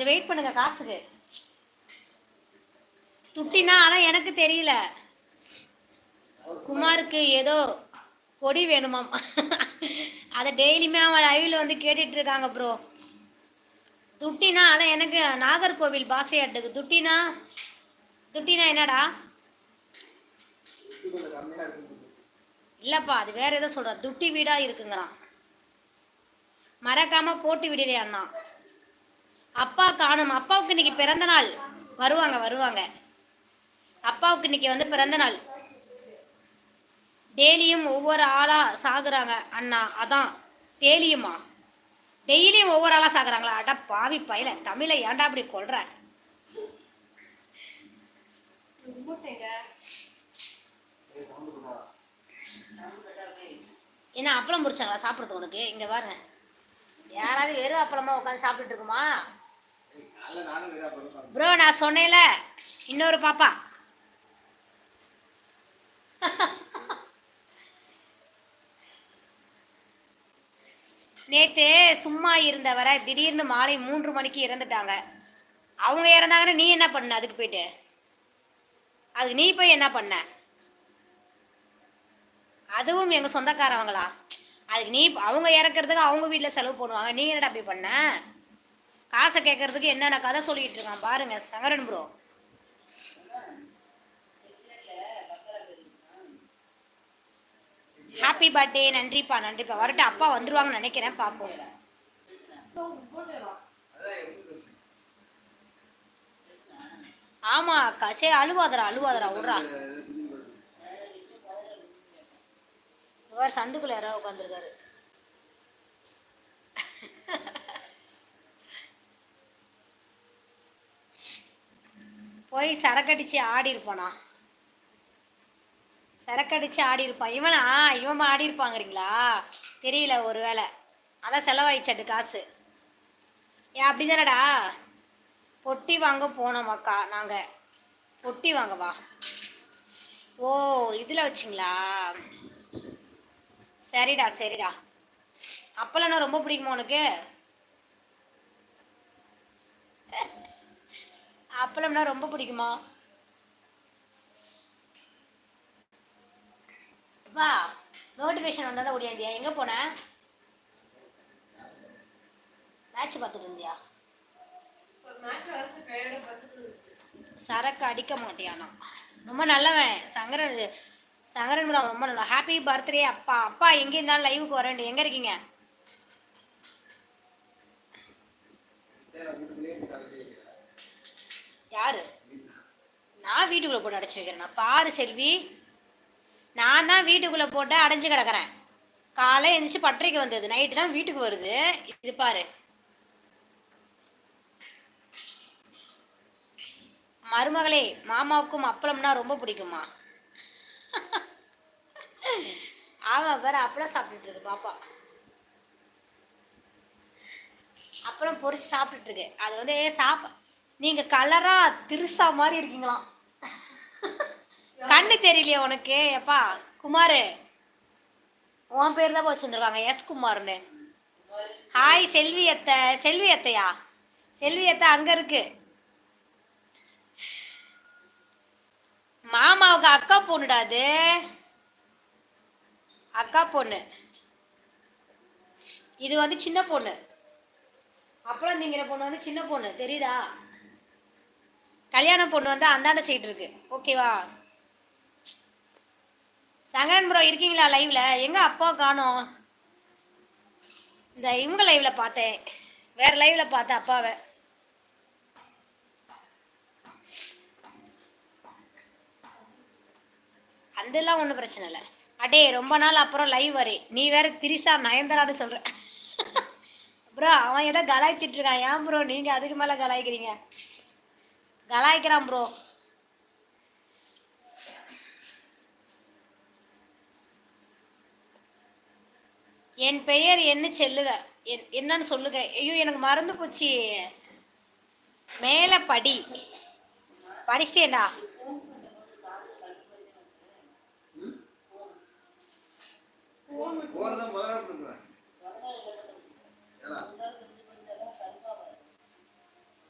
கொஞ்சம் வெயிட் பண்ணுங்க காசுக்கு. துட்டினா ஆனால் எனக்கு தெரியல. குமாருக்கு ஏதோ பொடி வேணுமாம். அதை டெய்லியுமே அவன் லைவில் வந்து கேட்டுட்டு இருக்காங்க ப்ரோ துட்டினா ஆனால் எனக்கு நாகர்கோவில் பாசையாட்டுக்கு. துட்டினா துட்டினா என்னடா? இல்லைப்பா அது வேற ஏதோ சொல்கிறா துட்டி வீடாக இருக்குங்கிறான். மறக்காமல் போட்டு விடுறே அண்ணா. அப்பா காணும். அப்பாவுக்கு இன்னைக்கு பிறந்த நாள். வருவாங்க வருவாங்க. அப்பாவுக்கு இன்னைக்கு வந்து பிறந்த நாள். டெய்லியும் ஒவ்வொரு ஆளாக சாகுறாங்க அண்ணா. அதான் டெய்லியுமா? டெய்லியும் ஒவ்வொரு ஆளாக சாகுறாங்களா? அட பாவி பையல தமிழை ஏன்டா அப்படி கொள்ற என்ன அப்பளம் முடிச்சாங்களா சாப்பிட்றது உனக்கு? இங்கே பாருங்க. யாராவது வெறும் அப்பளமா உட்காந்து சாப்பிட்டுட்டு இருக்குமா? ப்ரோ நான் சொன்னேன்ல இன்னொரு பாப்பா. நேத்து சும்மா இருந்தவரை திடீர்னு மாலை மூன்று மணிக்கு இறந்துட்டாங்க. அவங்க இறந்தாங்கன்னு நீ என்ன பண்ண அதுக்கு போயிட்டு? அதுக்கு நீ போய் என்ன பண்ண? அதுவும் எங்கள் சொந்தக்காரவங்களா? அதுக்கு நீ அவங்க இறக்குறதுக்கு அவங்க வீட்டில் செலவு பண்ணுவாங்க. நீ என்னடா போய் பண்ண? காசை கேட்கறதுக்கு என்னென்ன கதை சொல்லிட்டு இருக்கான் பாருங்க சங்கரன் ப்ரோ ஹாப்பி பர்த்டே நன்றிப்பா நன்றிப்பா. வரட்டும் அப்பா வந்துருவாங்கன்னு நினைக்கிறேன் பார்ப்போம். ஆமா அக்கா சரி அழுவாதரா அழுவாதரா விட்றா இவர் சந்துக்குள்ள யாராவது உட்காந்துருக்காரு போய் சரக்கடிச்சு ஆடி இருப்பானா சரக்கடிச்சு ஆடி இருப்பான் இவனா? இவன் ஆடி இருப்பாங்கிறீங்களா தெரியல ஒரு வேளை. அதான் செலவாயிச்சாட்டு காசு. ஏன் அப்படி தானடா பொட்டி வாங்க போனோம் அக்கா நாங்கள் பொட்டி வாங்கவா ஓ இதில் வச்சிங்களா? சரிடா சரிடா. அப்பளம்னா ரொம்ப பிடிக்குமா உனக்கு? அப்பளம்னா ரொம்ப பிடிக்குமா? அப்பா நோட்டிஃபிகேஷன் வந்தால் தான் ஓடியாந்தியா? எங்கே போன? மேட்ச் பார்த்துட்டு இருந்தியா? சரக்கு அடிக்க மாட்டியானா? ரொம்ப நல்லவன். சங்கரன் சங்கரன் ரொம்ப நல்லா. ஹாப்பி பர்த்டே அப்பா. அப்பா எங்கே இருந்தாலும் லைவுக்கு வரேன் எங்கே இருக்கீங்க? பாரு. யாரு நான் வீட்டுக்குள்ளே போட்டு அடைச்சி வைக்கிறேன். நான் பாரு செல்வி. நான் தான் வீட்டுக்குள்ளே போட்டு அடைஞ்சு கிடக்குறேன். காலை எழுந்திரிச்சு பட்டறைக்கு வந்தது. நைட்டு தான் வீட்டுக்கு வருது. இது பாரு. மருமகளே மாமாவுக்கும் அப்பளம்னா ரொம்ப பிடிக்குமா? ஆமாம் வேற அப்பளம் சாப்பிட்டுட்டு இருக்கு பாப்பா. அப்பளம் பொரிச்சு சாப்பிட்டுட்டு இருக்கு. அது வந்து சாப்ப நீங்கள் கலராக திருசா மாதிரி இருக்கீங்களாம். கண்ணு தெரியலையே உனக்கு. எப்பா குமார். உன் பேர் தான் வச்சுருந்துருக்காங்க. எஸ் குமார்னு ஹாய் செல்வி அத்தை. செல்வி அத்தையா? செல்வி அத்தை அங்கே இருக்கு. மாமாவுக்கு அக்கா பொண்ணுடா அது. அக்கா பொண்ணு. இது வந்து சின்ன பொண்ணு. அப்புறம் நீங்கிற பொண்ணு வந்து சின்ன பொண்ணு. தெரியுதா? கல்யாண பொண்ணு வந்து அந்தாண்ட சைடு இருக்கு. ஓகேவா சங்கரன் ப்ரோ இருக்கீங்களா லைவ்ல எங்க அப்பா காணோம்? இந்த இவங்க லைவ்ல பார்த்தேன். வேற லைவ்ல பார்த்தேன் அப்பாவை. அதெல்லாம் ஒன்றும் பிரச்சனை இல்லை. அடே ரொம்ப நாள் அப்புறம் லைவ் வரே. நீ வேற திரிசா நயன்தரான்னு சொல்ற. ப்ரோ அவன் ஏதோ கலாய்ச்சிட்டு இருக்கான். ஏன் ப்ரோ நீங்கள் அதுக்கு மேலே கலாய்க்கிறீங்க? கலாய்க்கிறான் ப்ரோ என் பெயர் என்ன செல்லுக? என் என்னன்னு சொல்லுங்க ஐயோ எனக்கு மறந்து போச்சு. மேலே படி படிச்சிட்டேன்டா.